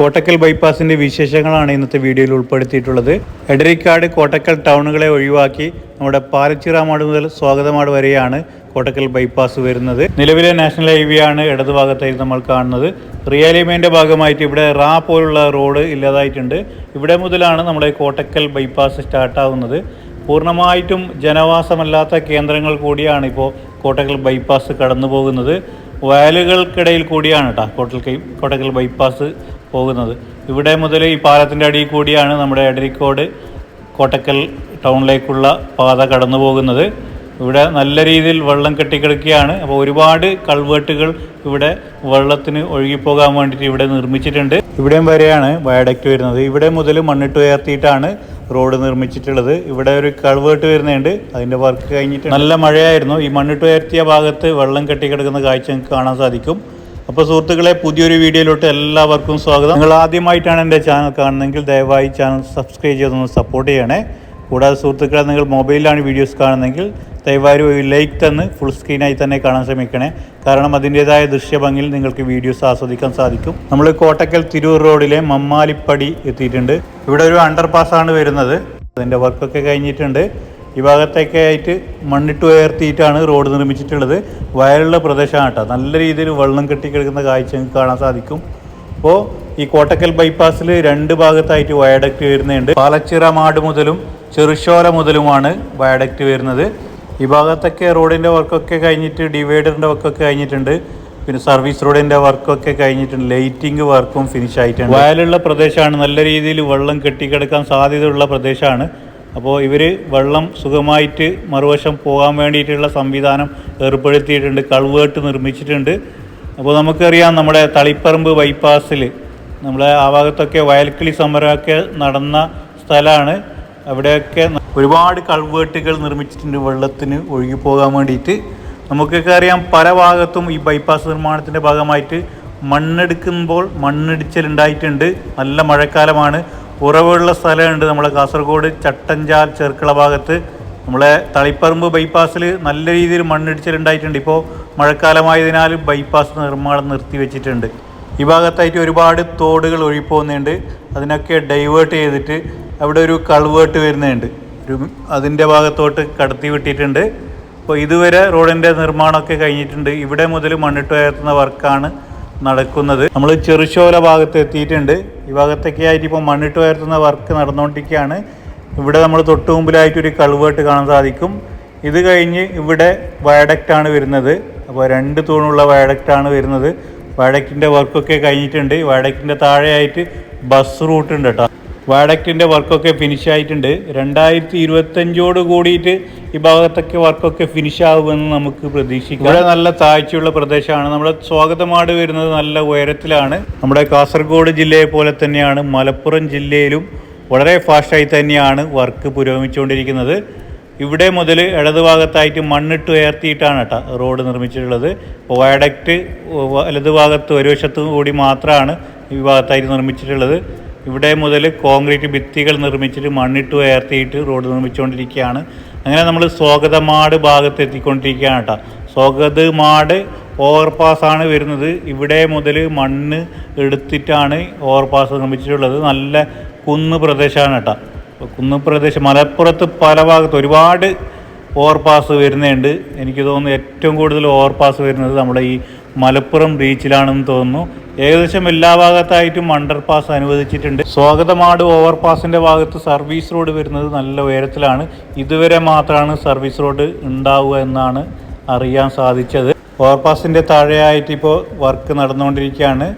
കോട്ടക്കൽ ബൈപ്പാസിന്റെ വിശേഷങ്ങളാണ് ഇന്നത്തെ വീഡിയോയിൽ ഉൾപ്പെടുത്തിയിട്ടുള്ളത്. എടരിക്കാട് കോട്ടക്കൽ ടൗണുകളെ ഒഴിവാക്കി നമ്മുടെ പാലച്ചിറാമാട് മുതൽ സ്വാഗതമാട് വരെയാണ് കോട്ടക്കൽ ബൈപ്പാസ് വരുന്നത്. നിലവിലെ നാഷണൽ ഹൈവേ ആണ് ഇടതുഭാഗത്തായി നമ്മൾ കാണുന്നത്. റിയാലിമേന്റെ ഭാഗമായിട്ട് ഇവിടെ റാ പോലുള്ള റോഡ് ഇല്ലാതായിട്ടുണ്ട്. ഇവിടെ മുതലാണ് നമ്മുടെ കോട്ടക്കൽ ബൈപ്പാസ് സ്റ്റാർട്ടാവുന്നത്. പൂർണമായിട്ടും ജനവാസമല്ലാത്ത കേന്ദ്രങ്ങൾ കൂടിയാണ് ഇപ്പോൾ കോട്ടക്കൽ ബൈപ്പാസ് കടന്നു പോകുന്നത് വയലുകൾക്കിടയിൽ കൂടിയാണ് കേട്ടോ കോട്ടക്കൽ കോട്ടക്കൽ ബൈപ്പാസ് പോകുന്നത്. ഇവിടെ മുതൽ ഈ പാലത്തിന്റെ അടിയിൽ കൂടിയാണ് നമ്മുടെ എടരിക്കോട് കോട്ടക്കൽ ടൗണിലേക്കുള്ള പാത കടന്നു പോകുന്നത്. ഇവിടെ നല്ല രീതിയിൽ വെള്ളം കെട്ടിക്കിടക്കുകയാണ്. അപ്പോൾ ഒരുപാട് കൾവേട്ടുകൾ ഇവിടെ വെള്ളത്തിന് ഒഴുകിപ്പോകാൻ വേണ്ടിയിട്ട് ഇവിടെ നിർമ്മിച്ചിട്ടുണ്ട്. ഇവിടെയും വരെയാണ് വയഡക്റ്റ് വരുന്നത്. ഇവിടെ മുതൽ മണ്ണിട്ട് ഉയർത്തിയിട്ടാണ് റോഡ് നിർമ്മിച്ചിട്ടുള്ളത്. ഇവിടെ ഒരു കൾവേട്ട് വരുന്നുണ്ട്. അതിന്റെ വർക്ക് കഴിഞ്ഞിട്ട് നല്ല മഴയായിരുന്നു. ഈ മണ്ണിട്ട് ഉയർത്തിയ ഭാഗത്ത് വെള്ളം കെട്ടിക്കിടക്കുന്ന കാഴ്ച കാണാൻ സാധിക്കും. അപ്പോൾ സുഹൃത്തുക്കളെ പുതിയൊരു വീഡിയോയിലോട്ട് എല്ലാവർക്കും സ്വാഗതം. നിങ്ങൾ ആദ്യമായിട്ടാണ് എന്റെ ചാനൽ കാണുന്നതെങ്കിൽ ദയവായി ചാനൽ സബ്സ്ക്രൈബ് ചെയ്തൊന്ന് സപ്പോർട്ട് ചെയ്യണേ. കൂടാതെ സുഹൃത്തുക്കളെ നിങ്ങൾ മൊബൈലിലാണ് വീഡിയോസ് കാണുന്നതെങ്കിൽ ദയവായി ഒരു ലൈക്ക് തന്ന് ഫുൾ സ്ക്രീനായി തന്നെ കാണാൻ ശ്രമിക്കണേ. കാരണം അതിന്റേതായ ദൃശ്യഭംഗിയിൽ നിങ്ങൾക്ക് വീഡിയോസ് ആസ്വദിക്കാൻ സാധിക്കും. നമ്മൾ കോട്ടക്കൽ തിരൂർ റോഡിലെ മമ്മാലിപ്പടി എത്തിയിട്ടുണ്ട്. ഇവിടെ ഒരു അണ്ടർ പാസ്സാണ് വരുന്നത്. അതിന്റെ വർക്കൊക്കെ കഴിഞ്ഞിട്ടുണ്ട്. ഈ ഭാഗത്തൊക്കെ ആയിട്ട് മണ്ണിട്ട് ഉയർത്തിയിട്ടാണ് റോഡ് നിർമ്മിച്ചിട്ടുള്ളത്. വയലുള്ള പ്രദേശമാണ് കേട്ടോ. നല്ല രീതിയിൽ വെള്ളം കെട്ടിക്കിടക്കുന്ന കാഴ്ച നിങ്ങൾക്ക് കാണാൻ സാധിക്കും. അപ്പോൾ ഈ കോട്ടക്കൽ ബൈപ്പാസിൽ രണ്ട് ഭാഗത്തായിട്ട് വയഡക്റ്റ് വരുന്നുണ്ട്. പാലച്ചിറ മാട് മുതലും ചെറുശോല മുതലുമാണ് വയഡക്റ്റ് വരുന്നത്. ഈ ഭാഗത്തൊക്കെ റോഡിന്റെ വർക്കൊക്കെ കഴിഞ്ഞിട്ട് ഡിവൈഡറിന്റെ വർക്കൊക്കെ കഴിഞ്ഞിട്ടുണ്ട്. പിന്നെ സർവീസ് റോഡിന്റെ വർക്കൊക്കെ കഴിഞ്ഞിട്ടുണ്ട്. ലൈറ്റിംഗ് വർക്കും ഫിനിഷ് ആയിട്ടുണ്ട് വയലുള്ള പ്രദേശമാണ്. നല്ല രീതിയിൽ വെള്ളം കെട്ടിക്കിടക്കാൻ സാധ്യതയുള്ള പ്രദേശമാണ്. അപ്പോൾ ഇവർ വെള്ളം സുഖമായിട്ട് മറുവശം പോകാൻ വേണ്ടിയിട്ടുള്ള സംവിധാനം ഏർപ്പെടുത്തിയിട്ടുണ്ട് കൾവേർട്ട് നിർമ്മിച്ചിട്ടുണ്ട്. അപ്പോൾ നമുക്കറിയാം നമ്മുടെ തളിപ്പറമ്പ് ബൈപ്പാസിൽ നമ്മളെ ആ ഭാഗത്തൊക്കെ വയൽക്കിളി സമരമൊക്കെ നടന്ന സ്ഥലമാണ്. അവിടെയൊക്കെ ഒരുപാട് കൾവേർട്ടുകൾ നിർമ്മിച്ചിട്ടുണ്ട് വെള്ളത്തിന് ഒഴുകി പോകാൻ വേണ്ടിയിട്ട്. നമുക്കൊക്കെ അറിയാം പല ഭാഗത്തും ഈ ബൈപ്പാസ് നിർമ്മാണത്തിന്റെ ഭാഗമായിട്ട് മണ്ണെടുക്കുമ്പോൾ മണ്ണിടിച്ചിലുണ്ടായിട്ടുണ്ട്. നല്ല മഴക്കാലമാണ്. ഉറവുള്ള സ്ഥലമുണ്ട്. നമ്മളെ കാസർഗോഡ് ചട്ടഞ്ചാൽ ചെർക്കള ഭാഗത്ത്. നമ്മളെ തളിപ്പറമ്പ് ബൈപ്പാസിൽ നല്ല രീതിയിൽ മണ്ണിടിച്ചിലുണ്ടായിട്ടുണ്ട് ഇപ്പോൾ മഴക്കാലമായതിനാൽ ബൈപ്പാസ് നിർമ്മാണം നിർത്തി വെച്ചിട്ടുണ്ട്. ഈ ഭാഗത്തായിട്ട് ഒരുപാട് തോടുകൾ ഒഴിപ്പോകുന്നുണ്ട്. അതിനൊക്കെ ഡൈവേർട്ട് ചെയ്തിട്ട് അവിടെ ഒരു കൾവേർട്ട് വരുന്നുണ്ട്. ഒരു അതിന്റെ ഭാഗത്തോട്ട് കടത്തി വിട്ടിട്ടുണ്ട്. അപ്പോൾ ഇതുവരെ റോഡിന്റെ നിർമ്മാണമൊക്കെ കഴിഞ്ഞിട്ടുണ്ട്. ഇവിടെ മുതൽ മണ്ണിട്ട് ഉയർത്തുന്ന വർക്കാണ് നടക്കുന്നത്. നമ്മൾ ചെറുശോല ഭാഗത്ത് എത്തിയിട്ടുണ്ട്. ഈ ഭാഗത്തൊക്കെ ആയിട്ട് ഇപ്പോൾ മണ്ണിട്ട് ഉയർത്തുന്ന വർക്ക് നടന്നുകൊണ്ടിരിക്കുകയാണ് ഇവിടെ നമ്മൾ തൊട്ട് മുമ്പിലായിട്ട് ഒരു കാണാൻ സാധിക്കും. ഇത് കഴിഞ്ഞ് ഇവിടെ വയഡക്റ്റാണ് വരുന്നത്. അപ്പോൾ രണ്ട് തൂണുള്ള വയഡക്റ്റാണ് വരുന്നത്. വയഡക്റ്റിന്റെ വർക്കൊക്കെ കഴിഞ്ഞിട്ടുണ്ട്. വയഡക്റ്റിന്റെ താഴെയായിട്ട് ബസ് റൂട്ട് ഉണ്ട് കേട്ടോ വയഡക്റ്റിന്റെ വർക്കൊക്കെ ഫിനിഷ് ആയിട്ടുണ്ട്. രണ്ടായിരത്തി ഇരുപത്തഞ്ചോട് കൂടിയിട്ട് ഈ ഭാഗത്തൊക്കെ വർക്കൊക്കെ ഫിനിഷ് ആകുമെന്ന് നമുക്ക് പ്രതീക്ഷിക്കാം. ഇവിടെ നല്ല താഴ്ചയുള്ള പ്രദേശമാണ്. നമ്മുടെ സ്വാഗതമാട് വരുന്നത് നല്ല ഉയരത്തിലാണ്. നമ്മുടെ കാസർഗോഡ് ജില്ലയെ പോലെ തന്നെയാണ് മലപ്പുറം ജില്ലയിലും വളരെ ഫാസ്റ്റായി തന്നെയാണ് വർക്ക് പുരോഗമിച്ചുകൊണ്ടിരിക്കുന്നത്. ഇവിടെ മുതൽ ഇടതുഭാഗത്തായിട്ട് മണ്ണിട്ട് ഉയർത്തിയിട്ടാണ് കേട്ടോ റോഡ് നിർമ്മിച്ചിട്ടുള്ളത്. വയഡക്റ്റ് വലതുഭാഗത്ത് ഒരു വശത്തും കൂടി മാത്രമാണ് ഈ ഭാഗത്തായിട്ട് നിർമ്മിച്ചിട്ടുള്ളത്. ഇവിടെ മുതൽ കോൺക്രീറ്റ് ഭിത്തികൾ നിർമ്മിച്ചിട്ട് മണ്ണിട്ട് ഉയർത്തിയിട്ട് റോഡ് നിർമ്മിച്ചുകൊണ്ടിരിക്കുകയാണ്. അങ്ങനെ നമ്മൾ സ്വാഗതമാട് ഭാഗത്ത് എത്തിക്കൊണ്ടിരിക്കുകയാണ് കേട്ടോ. സ്വാഗതമാട് ഓവർപാസ്സാണ് വരുന്നത്. ഇവിടെ മുതൽ മണ്ണ് എടുത്തിട്ടാണ് ഓവർപാസ് നിർമ്മിച്ചിട്ടുള്ളത്. നല്ല കുന്ന് പ്രദേശമാണ് കേട്ടോ. കുന്ന് പ്രദേശം മലപ്പുറത്ത് പല ഭാഗത്ത് ഒരുപാട് ഓവർപാസ് വരുന്നുണ്ട്. എനിക്ക് തോന്നുന്നു ഏറ്റവും കൂടുതൽ ഓവർപാസ് വരുന്നത് നമ്മുടെ ഈ മലപ്പുറം ബീച്ചിലാണെന്ന് തോന്നുന്നു. ഏകദേശം എല്ലാ ഭാഗത്തായിട്ടും അണ്ടർ പാസ് അനുവദിച്ചിട്ടുണ്ട്. സ്വാഗതമാട് ഓവർപാസിന്റെ ഭാഗത്ത് സർവീസ് റോഡ് വരുന്നത് നല്ല ഉയരത്തിലാണ്. ഇതുവരെ മാത്രമാണ് സർവീസ് റോഡ് ഉണ്ടാവുക എന്നാണ് അറിയാൻ സാധിച്ചത്. ഓവർപാസിന്റെ താഴെയായിട്ട് ഇപ്പോൾ വർക്ക് നടന്നുകൊണ്ടിരിക്കുകയാണ്.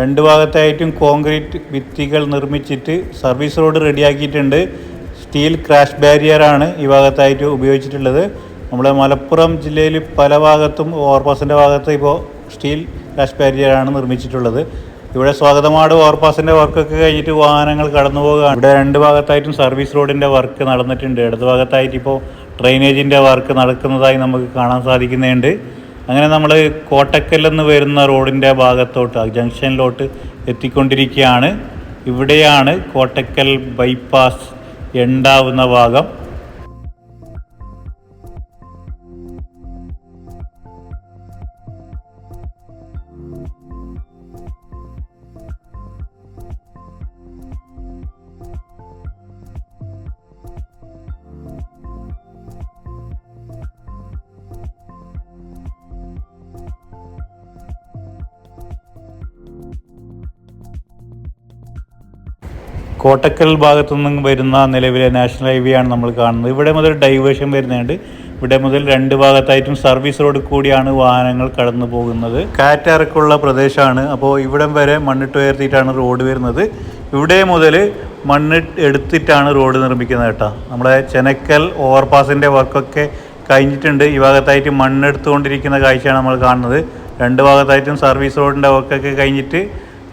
രണ്ട് ഭാഗത്തായിട്ടും കോൺക്രീറ്റ് ഭിത്തികൾ നിർമ്മിച്ചിട്ട് സർവീസ് റോഡ് റെഡിയാക്കിയിട്ടുണ്ട്. സ്റ്റീൽ ക്രാഷ് ബാരിയറാണ് ഈ ഭാഗത്തായിട്ട് ഉപയോഗിച്ചിട്ടുള്ളത്. നമ്മുടെ മലപ്പുറം ജില്ലയിൽ പല ഭാഗത്തും ഓവർപാസിന്റെ ഭാഗത്ത് ഇപ്പോൾ സ്റ്റീൽ ക്രാഷ് ബാരിയറാണ് നിർമ്മിച്ചിട്ടുള്ളത്. ഇവിടെ സ്വാഗതമാട് ഓവർപാസിന്റെ വർക്കൊക്കെ കഴിഞ്ഞിട്ട് വാഹനങ്ങൾ കടന്നു പോകുകയാണ് ഇവിടെ രണ്ട് ഭാഗത്തായിട്ടും സർവീസ് റോഡിന്റെ വർക്ക് നടന്നിട്ടുണ്ട്. ഇടത് ഭാഗത്തായിട്ട് ഇപ്പോൾ ഡ്രെയിനേജിന്റെ വർക്ക് നടക്കുന്നതായി നമുക്ക് കാണാൻ സാധിക്കുന്നുണ്ട് അങ്ങനെ നമ്മൾ കോട്ടക്കല്ലെന്ന് വരുന്ന റോഡിന്റെ ഭാഗത്തോട്ട് ജംഗ്ഷനിലോട്ട് എത്തിക്കൊണ്ടിരിക്കുകയാണ്. ഇവിടെയാണ് കോട്ടക്കൽ ബൈപ്പാസ് ഉണ്ടാവുന്ന ഭാഗം. കോട്ടക്കൽ ഭാഗത്തു നിന്നും വരുന്ന നിലവിലെ നാഷണൽ ഹൈവേ ആണ് നമ്മൾ കാണുന്നത്. ഇവിടെ മുതൽ ഡൈവേഷൻ വരുന്നുണ്ട്. ഇവിടെ മുതൽ രണ്ട് ഭാഗത്തായിട്ടും സർവീസ് റോഡ് കൂടിയാണ് വാഹനങ്ങൾ കടന്നു പോകുന്നത്. കാറ്റിറക്കുള്ള പ്രദേശമാണ്. അപ്പോൾ ഇവിടം വരെ മണ്ണിട്ട് ഉയർത്തിയിട്ടാണ് റോഡ് വരുന്നത്. ഇവിടെ മുതൽ മണ്ണ് എടുത്തിട്ടാണ് റോഡ് നിർമ്മിക്കുന്നത് കേട്ടോ. നമ്മുടെ ചെനക്കൽ ഓവർപാസിന്റെ വർക്കൊക്കെ കഴിഞ്ഞിട്ടുണ്ട്. ഈ ഭാഗത്തായിട്ട് മണ്ണെടുത്തുകൊണ്ടിരിക്കുന്ന കാഴ്ചയാണ് നമ്മൾ കാണുന്നത്. രണ്ട് ഭാഗത്തായിട്ടും സർവീസ് റോഡിന്റെ വർക്കൊക്കെ കഴിഞ്ഞിട്ട്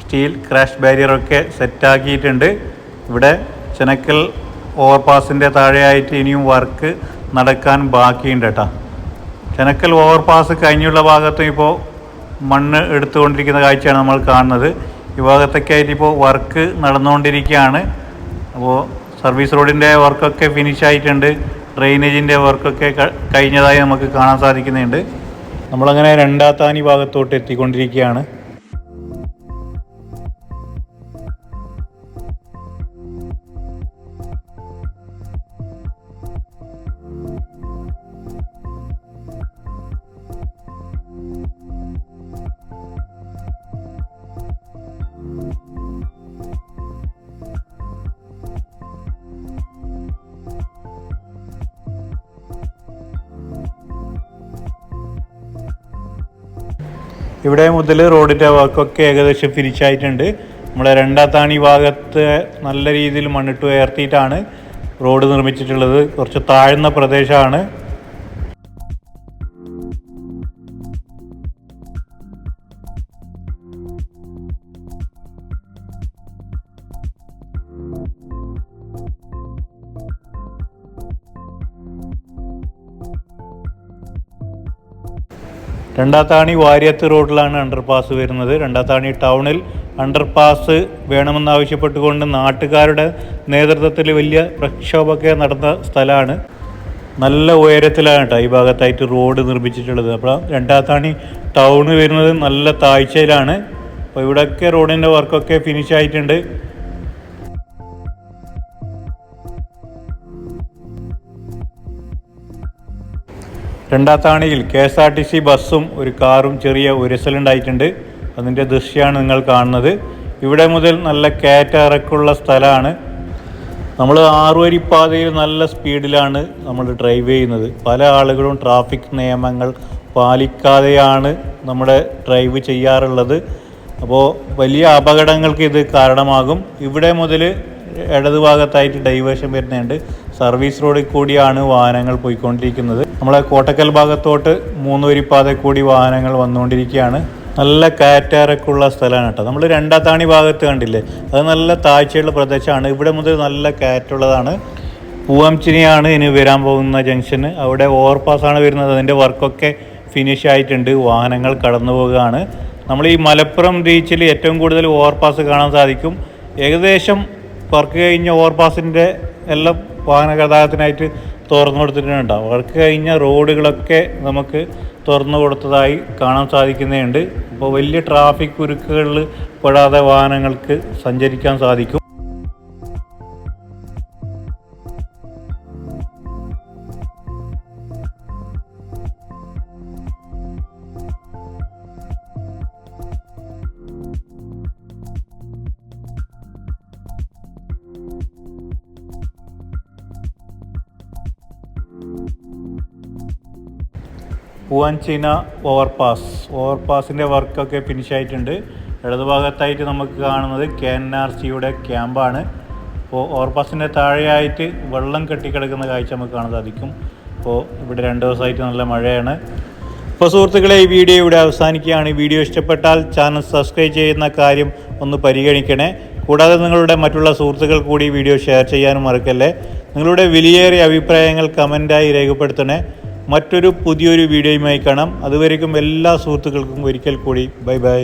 സ്റ്റീൽ ക്രാഷ് ബാരിയറൊക്കെ സെറ്റാക്കിയിട്ടുണ്ട് ഇവിടെ ചെനക്കൽ ഓവർപാസിന്റെ താഴെയായിട്ട് ഇനിയും വർക്ക് നടക്കാൻ ബാക്കിയുണ്ട് കേട്ടോ. ചെനക്കൽ ഓവർപാസ് കഴിഞ്ഞുള്ള ഭാഗത്തും ഇപ്പോൾ മണ്ണ് എടുത്തുകൊണ്ടിരിക്കുന്ന കാഴ്ചയാണ് നമ്മൾ കാണുന്നത്. ഈ ഭാഗത്തൊക്കെ ആയിട്ട് ഇപ്പോൾ വർക്ക് നടന്നുകൊണ്ടിരിക്കുകയാണ് അപ്പോൾ സർവീസ് റോഡിന്റെ വർക്കൊക്കെ ഫിനിഷ് ആയിട്ടുണ്ട്. ഡ്രെയിനേജിന്റെ വർക്കൊക്കെ കഴിഞ്ഞതായി നമുക്ക് കാണാൻ സാധിക്കുന്നുണ്ട്. നമ്മളങ്ങനെ രണ്ടാത്താനി ഭാഗത്തോട്ട് എത്തിക്കൊണ്ടിരിക്കുകയാണ്. ഇവിടെ മുതൽ റോഡിന്റെ വർക്കൊക്കെ ഏകദേശം ഫിനിഷ് ആയിട്ടുണ്ട്. നമ്മളെ രണ്ടാത്താണി ഭാഗത്ത് നല്ല രീതിയിൽ മണ്ണിട്ട് ഉയർത്തിയിട്ടാണ് റോഡ് നിർമ്മിച്ചിട്ടുള്ളത്. കുറച്ച് താഴ്ന്ന പ്രദേശമാണ്. രണ്ടാത്താണി വാര്യത്ത് റോഡിലാണ് അണ്ടർപാസ് വരുന്നത്. രണ്ടാത്താണി ടൗണിൽ അണ്ടർപാസ് വേണമെന്നാവശ്യപ്പെട്ടുകൊണ്ട് നാട്ടുകാരുടെ നേതൃത്വത്തിൽ വലിയ പ്രക്ഷോഭമൊക്കെ നടന്ന സ്ഥലമാണ്. നല്ല ഉയരത്തിലാണ് കേട്ടോ ഈ ഭാഗത്തായിട്ട് റോഡ് നിർമ്മിച്ചിട്ടുള്ളത്. അപ്പോൾ രണ്ടാത്താണി ടൗണ് വരുന്നത് നല്ല താഴ്ചയിലാണ്. അപ്പോൾ ഇവിടെയൊക്കെ റോഡിന്റെ വർക്കൊക്കെ ഫിനിഷ് ആയിട്ടുണ്ട്. രണ്ടാത്താണിയിൽ K S R T C ബസ്സും ഒരു കാറും ചെറിയ ഉരസലുണ്ടായിട്ടുണ്ട് അതിന്റെ ദൃശ്യമാണ് നിങ്ങൾ കാണുന്നത്. ഇവിടെ മുതൽ നല്ല കയറ്റിറക്കുള്ള സ്ഥലമാണ്. നമ്മൾ ആറുവരിപ്പാതയിൽ നല്ല സ്പീഡിലാണ് നമ്മൾ ഡ്രൈവ് ചെയ്യുന്നത്. പല ആളുകളും ട്രാഫിക് നിയമങ്ങൾ പാലിക്കാതെയാണ് നമ്മുടെ ഡ്രൈവ് ചെയ്യാറുള്ളത്. അപ്പോൾ വലിയ അപകടങ്ങൾക്ക് ഇത് കാരണമാകും. ഇവിടെ മുതൽ ഇടതുഭാഗത്തായിട്ട് ഡൈവേഷൻ വരുന്നുണ്ട്. സർവീസ് റോഡിൽ കൂടിയാണ് വാഹനങ്ങൾ പോയിക്കൊണ്ടിരിക്കുന്നത്. നമ്മളെ കോട്ടക്കൽ ഭാഗത്തോട്ട് മൂന്ന് വരിപ്പാത കൂടി വാഹനങ്ങൾ വന്നുകൊണ്ടിരിക്കുകയാണ്. നല്ല കാറ്റാറൊക്കെയുള്ള സ്ഥലമാണ് കേട്ടോ. നമ്മൾ രണ്ടാത്താണി ഭാഗത്ത് കണ്ടില്ലേ? അത് നല്ല താഴ്ചയുള്ള പ്രദേശമാണ്. ഇവിടെ മുതൽ നല്ല കാറ്റുള്ളതാണ്. പൂവംചിനിയാണ് ഇനി വരാൻ പോകുന്ന ജംഗ്ഷന്. അവിടെ ഓവർപാസ്സാണ് വരുന്നത്. അതിന്റെ വർക്കൊക്കെ ഫിനിഷ് ആയിട്ടുണ്ട്. വാഹനങ്ങൾ കടന്നു പോവുകയാണ്. നമ്മൾ ഈ മലപ്പുറം ബീച്ചിൽ ഏറ്റവും കൂടുതൽ ഓവർപാസ് കാണാൻ സാധിക്കും. ഏകദേശം വർക്ക് കഴിഞ്ഞ ഓവർപാസിന്റെ എല്ലാം വാഹന ഗതാഗതത്തിനായിട്ട് തുറന്നു കൊടുത്തിട്ടുണ്ട്. വർക്ക് കഴിഞ്ഞ റോഡുകളൊക്കെ നമുക്ക് തുറന്നു കൊടുത്തതായി കാണാൻ സാധിക്കുന്നുണ്ട് അപ്പോൾ വലിയ ട്രാഫിക് കുരുക്കുകളിൽ പെടാതെ വാഹനങ്ങൾക്ക് സഞ്ചരിക്കാൻ സാധിക്കും. പൂവാഞ്ചീന ഓവർപാസ് ഓവർപാസിന്റെ വർക്കൊക്കെ ഫിനിഷ് ആയിട്ടുണ്ട്. ഇടതുഭാഗത്തായിട്ട് നമുക്ക് കാണുന്നത് കെ എൻ ആർ സിയുടെ ക്യാമ്പാണ്. അപ്പോൾ ഓവർപാസിന്റെ താഴെയായിട്ട് വെള്ളം കെട്ടിക്കിടക്കുന്ന കാഴ്ച നമുക്ക് കാണാൻ സാധിക്കും അപ്പോൾ ഇവിടെ രണ്ട് ദിവസമായിട്ട് നല്ല മഴയാണ്. അപ്പോൾ സുഹൃത്തുക്കളെ ഈ വീഡിയോ ഇവിടെ അവസാനിക്കുകയാണ്. വീഡിയോ ഇഷ്ടപ്പെട്ടാൽ ചാനൽ സബ്സ്ക്രൈബ് ചെയ്യുന്ന കാര്യം ഒന്ന് പരിഗണിക്കണേ. കൂടാതെ നിങ്ങളുടെ മറ്റുള്ള സുഹൃത്തുക്കൾ കൂടി വീഡിയോ ഷെയർ ചെയ്യാനും മറക്കല്ലേ. നിങ്ങളുടെ വിലയേറിയ അഭിപ്രായങ്ങൾ കമന്റായി രേഖപ്പെടുത്തണേ. മറ്റൊരു പുതിയൊരു വീഡിയോയുമായി കാണാം. അതുവരേക്കും എല്ലാ സുഹൃത്തുക്കൾക്കും ഒരിക്കൽ കൂടി. Bye bye.